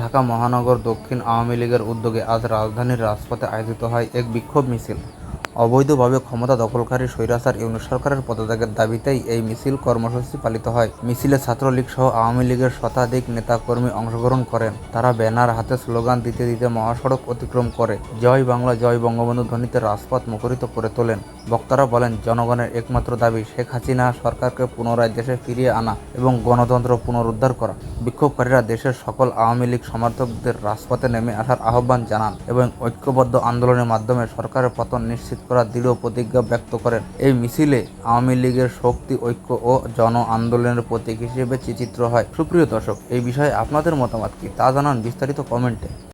ঢাকা মহানগর দক্ষিণ আওয়ামী লীগের উদ্যোগে আজ রাজধানীর রাজপথে আয়োজিত হয় এক বিক্ষোভ মিছিল। অবৈধভাবে ক্ষমতা দখলকারী স্বৈরাচার ইউনিট সরকারের পদত্যাগের দাবিতেই এই মিছিল কর্মসূচি পালিত হয়। মিছিলে ছাত্রলীগ সহ আওয়ামী লীগের শতাধিক নেতাকর্মী অংশগ্রহণ করেন। তারা ব্যানার হাতে স্লোগান দিতে দিতে মহাসড়ক অতিক্রম করে। জয় বাংলা, জয় বঙ্গবন্ধু ধ্বনিতে রাজপথ মুখরিত করে তোলেন। বক্তারা বলেন, জনগণের একমাত্র দাবি, শেখ হাসিনা সরকারকে পুনরায় দেশে ফিরিয়ে আনা এবং গণতন্ত্র পুনরুদ্ধার করা। বিক্ষোভকারীরা দেশের সকল আওয়ামী লীগ সমর্থকদের রাজপথে নেমে আসার আহ্বান জানান এবং ঐক্যবদ্ধ আন্দোলনের মাধ্যমে সরকারের পতন নিশ্চিত করার দৃঢ় প্রতিজ্ঞা ব্যক্ত করেন। এই মিছিলে আওয়ামী লীগের শক্তি, ঐক্য ও জন আন্দোলনের প্রতীক হিসেবে চিত্রিত হয়। সুপ্রিয় দর্শক, এই বিষয়ে আপনাদের মতামত কি? তা জানান বিস্তারিত কমেন্টে।